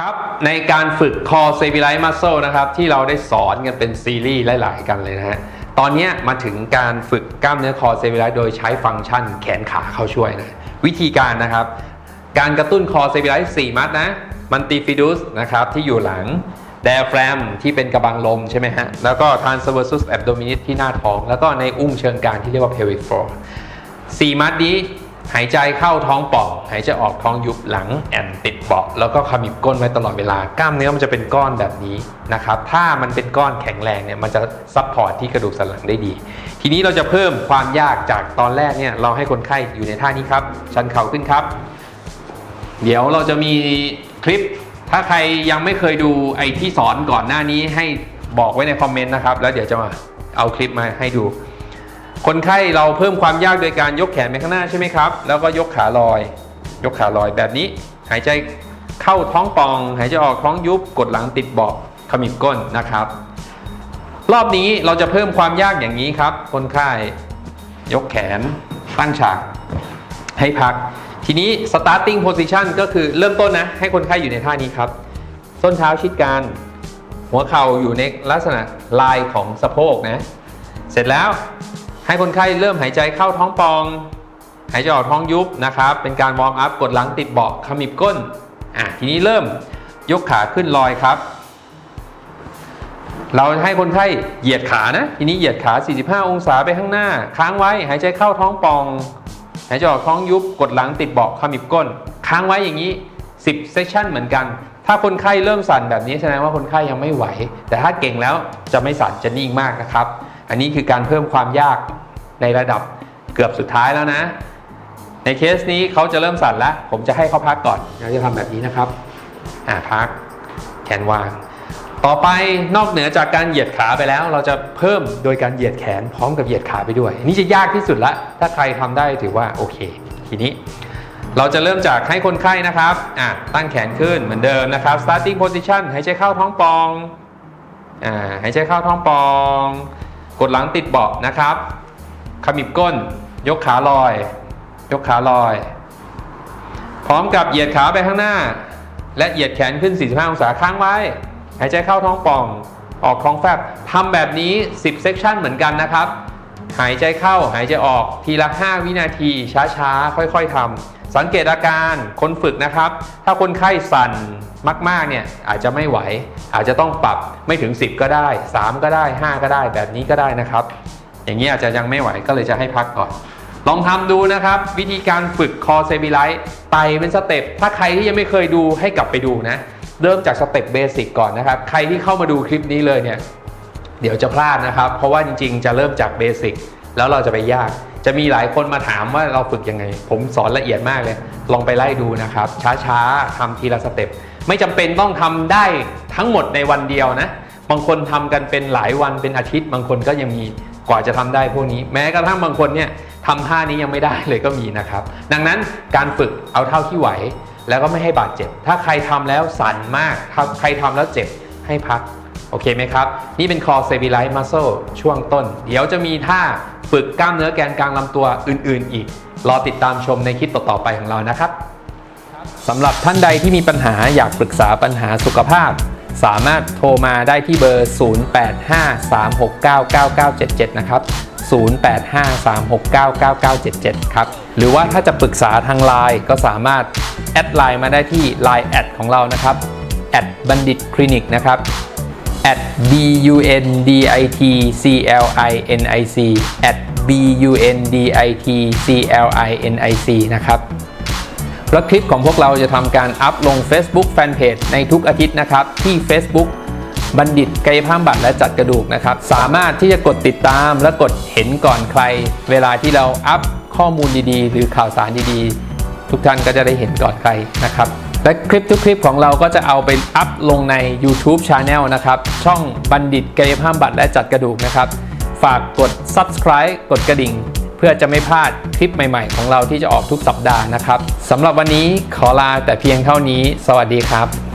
ครับ ในการฝึก core stabilize muscle นะครับ ที่เราได้สอนกันเป็นซีรีส์หลาย ๆ กันเลยนะฮะ ตอนนี้มาถึงการฝึกกล้ามเนื้อ core stabilize โดยใช้ฟังก์ชันแขนขาเข้าช่วยนะ วิธีการนะครับ การกระตุ้น core stabilize 4 มัดนะ multifidus นะครับ ที่อยู่หลัง diaphragm ที่เป็นกระบังลมใช่ไหมฮะ แล้วก็ transversus abdominis ที่หน้าท้อง แล้วก็ในอุ้งเชิงกรานที่เรียกว่า pelvic floor สี่มัดนี้ หายใจเข้าท้องป่อง หายใจออกท้องยุบหลังแอนติดเบาะแล้วก็ขมิบก้นไว้ตลอดเวลากล้ามเนื้อมันจะเป็นก้อนแบบนี้นะครับถ้ามันเป็นก้อนแข็งแรงเนี่ยมันจะซับพอร์ตที่กระดูกสันหลังได้ดี ทีนี้เราจะเพิ่มความยากจากตอนแรกเนี่ยเราให้คนไข้อยู่ในท่านี้ครับ ชันเข่าขึ้นครับ เดี๋ยวเราจะมีคลิป ถ้าใครยังไม่เคยดูไอที่สอนก่อนหน้านี้ให้บอกไว้ในคอมเมนต์นะครับแล้วเดี๋ยวจะมาเอาคลิปมาให้ดู คนไข้เราเพิ่มความยากโดยการยกแขนไปข้างหน้าใช่ไหมครับ แล้วก็ยกขาลอย ยกขาลอยแบบนี้ หายใจเข้าท้องปอง หายใจออกท้องยุบ กดหลังติดเบาะขมิบก้นนะครับ รอบนี้เราจะเพิ่มความยากอย่างนี้ครับ คนไข้ยกแขนตั้งฉาก ให้พัก ทีนี้ starting position ก็คือเริ่มต้นนะ ให้คนไข้อยู่ในท่านี้ครับ ส้นเท้าชิดกัน หัวเข่าอยู่ในลักษณะลายของสะโพกนะ เสร็จแล้ว ให้คนไข้เริ่มหายใจเข้าท้องปอง หายใจออกท้องยุบนะครับ เป็นการวอร์มอัพกดหลังติดเบาะขมิบก้นอะทีนี้เริ่มยกขาขึ้นลอยครับ เราให้คนไข้เหยียดขานะ ทีนี้เหยียดขา 45 องศาไปข้างหน้า ค้างไว้หายใจเข้าท้องปอง หายใจออกท้องยุบกดหลังติดเบาะขมิบก้น ค้างไว้อย่างนี้ 10 เซสชันเหมือนกัน ถ้าคนไข้เริ่มสั่นแบบนี้แสดงว่าคนไข้ยังไม่ไหว แต่ถ้าเก่งแล้วจะไม่สั่นจะนิ่งมากนะครับ อันนี้คือการเพิ่มความยากในระดับเกือบสุดท้ายแล้วนะ ในเคสนี้เขาจะเริ่มสั่นแล้ว ผมจะให้เขาพักก่อนเราจะทำแบบนี้นะครับ อ่าพักแขนวาง ต่อไปนอกเหนือจากการเหยียดขาไปแล้ว เราจะเพิ่มโดยการเหยียดแขนพร้อมกับเหยียดขาไปด้วยอันนี่จะยากที่สุดละ ถ้าใครทำได้ถือว่าโอเค ทีนี้เราจะเริ่มจากให้คนไข้นะครับ อะตั้งแขนขึ้นเหมือนเดิมนะครับ starting position หายใจเข้าท้องปอง อ่า หายใจเข้าท้องปอง กดหลังติดเบาะนะครับ ขมิบก้น ยกขาลอย ยกขาลอย พร้อมกับเหยียดขาไปข้างหน้า และเหยียดแขนขึ้น 45 องศาค้างไว้ หายใจเข้าท้องป่อง ออกท้องแฟบทำแบบนี้ 10 เซสชันเหมือนกันนะครับ หายใจเข้าหายใจออกทีละ 5 วินาทีช้าๆ ค่อย ๆทำ สังเกตอาการคนฝึกนะครับ ถ้าคนไข้สั่นมากๆเนี่ยอาจจะไม่ไหว อาจจะต้องปรับไม่ถึง 10 ก็ได้ 3 ก็ได้ 5 ก็ได้แบบนี้ก็ได้นะครับ อย่างนี้อาจจะยังไม่ไหวก็เลยจะให้พักก่อน ลองทำดูนะครับ วิธีการฝึกคอเซบิไลท์ไต่เป็นสเต็ปถ้าใครที่ยังไม่เคยดูให้กลับไปดูนะ เริ่มจากสเต็ปเบสิกก่อนนะครับ ใครที่เข้ามาดูคลิปนี้เลยเนี่ยเดี๋ยวจะพลาดนะครับ เพราะว่าจริงๆ จะเริ่มจากเบสิกแล้วเราจะไปยาก จะมีหลายคนมาถามว่าเราฝึกยังไง ผมสอนละเอียดมากเลย ลองไปไล่ดูนะครับ ช้าๆทำทีละสเต็ปไม่จำเป็นต้องทำได้ทั้งหมดในวันเดียวนะ บางคนทำกันเป็นหลายวันเป็นอาทิตย์ บางคนก็ยังมีกว่าจะทำได้พวกนี้ แม้กระทั่งบางคนเนี่ยทำท่านี้ยังไม่ได้เลยก็มีนะครับ ดังนั้นการฝึกเอาเท่าที่ไหว แล้วก็ไม่ให้บาดเจ็บ ถ้าใครทำแล้วสั่นมากถ้าใครทำแล้วเจ็บให้พักโอเคไหมครับ นี่เป็น core stabilize muscle ช่วงต้น เดี๋ยวจะมีท่า ฝึกกล้ามเนื้อแกนกลางลำตัวอื่น ๆ อีก รอติดตามชมในคลิปต่อ ๆ ไปของเรานะครับสำหรับท่านใดที่มีปัญหาอยากปรึกษาปัญหาสุขภาพ สามารถโทรมาได้ที่เบอร์ 0853699977 นะครับ 0853699977 ครับ หรือว่าถ้าจะปรึกษาทางไลน์ก็สามารถแอดไลน์มาได้ที่ Line แอดของเรานะครับแอดบัณฑิตคลินิกนะครับ at b u n d i t c l i n i c at b u n d i t c l i n i c นะครับแล้วคลิปของพวกเราจะทำการอัพลง Facebook Fanpage ในทุกอาทิตย์นะครับ ที่ Facebook บัณฑิตกายภาพบัตรและจัดกระดูกนะครับ สามารถที่จะกดติดตามและกดเห็นก่อนใคร เวลาที่เราอัพข้อมูลดีๆ หรือข่าวสารดีๆ ทุกท่านก็จะได้เห็นก่อนใครนะครับ และคลิปทุกคลิปของเราก็จะเอาไปอัพลงใน YouTube Channel นะครับ ช่องบัณฑิตกายภาพบำบัตรและจัดกระดูกนะครับ ฝากกด subscribe กดกระดิ่ง เพื่อจะไม่พลาดคลิปใหม่ๆ ของเราที่จะออกทุกสัปดาห์นะครับสำหรับวันนี้ขอลาแต่เพียงเท่านี้ สวัสดีครับ